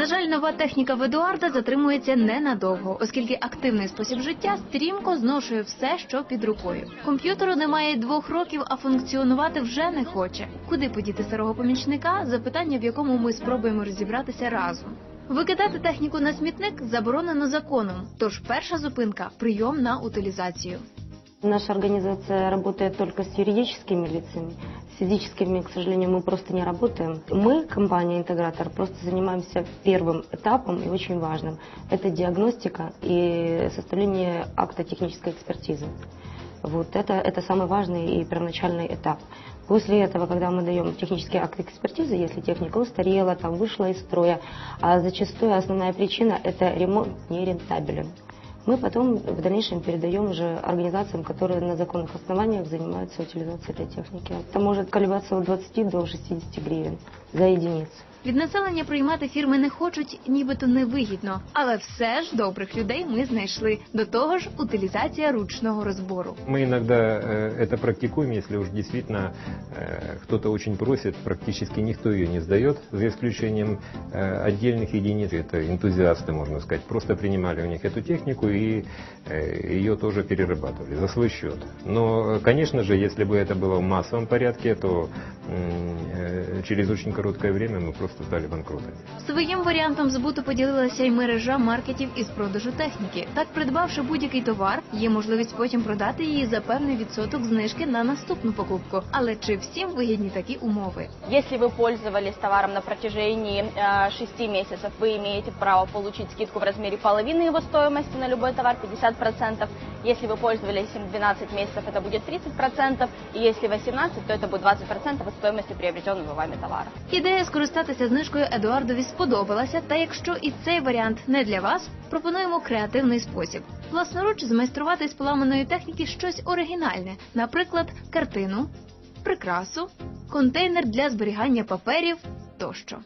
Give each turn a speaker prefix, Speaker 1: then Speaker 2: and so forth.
Speaker 1: На жаль, нова техніка в Едуарда затримується ненадовго, оскільки активний спосіб життя стрімко зношує все, що під рукою. Комп'ютеру немає двох років, а функціонувати вже не хоче. Куди подіти старого помічника? Запитання, в якому ми спробуємо розібратися разом. Викидати техніку на смітник заборонено законом. Тож перша зупинка прийом на утилізацію.
Speaker 2: Наша организация работает только с юридическими лицами. Физическими, к сожалению, мы просто не работаем. Мы, компания «Интегратор», просто занимаемся первым этапом и очень важным. Это диагностика и составление акта технической экспертизы. Вот это, это самый важный и первоначальный этап. После этого, когда мы даем технический акт экспертизы, если техника устарела, там вышла из строя, а зачастую основная причина – это ремонт нерентабелен. Мы потом в дальнейшем передаем уже организациям, которые на законных основаниях занимаются утилизацией этой техники. Это может колебаться от 20 до 60 гривен за единицу.
Speaker 1: Від населення приймати фірми не хочуть, нібито невигідно. Але все ж добрих людей ми знайшли. До того ж, утилізація ручного розбору.
Speaker 3: Мы иногда э, это практикуем, если уж действительно э, кто-то очень просит, практически никто ее не сдает, за исключением э, отдельных единиц, это энтузиасты, можно сказать, просто принимали у них эту технику и э, ее тоже перерабатывали за свой счет. Но, э, конечно же, если бы это было в массовом порядке, то м, э, через очень короткое время мы просто стали банкротами.
Speaker 1: Своїм варіантом збуту поділилася й мережа маркетів із продажу техніки. Так, придбавши будь-який товар, є можливість потім продати її за певний відсоток знижки на наступну покупку. Але чи всім вигідні такі умови?
Speaker 4: Если вы пользовались товаром на протяжении э, 6 месяцев, вы имеете право получить скидку в размере половины его стоимости на любой товар 50%. Если вы пользовались им 12 месяцев, это будет 30%. И если 18, то это будет 20% от стоимости приобретенного вами товара.
Speaker 1: Ідея скористатися знижкою Едуардові сподобалася, та якщо і цей варіант не для вас, пропонуємо креативний спосіб. Власноруч змайструвати з поламаної техніки щось оригінальне, наприклад, картину, прикрасу, контейнер для зберігання паперів тощо.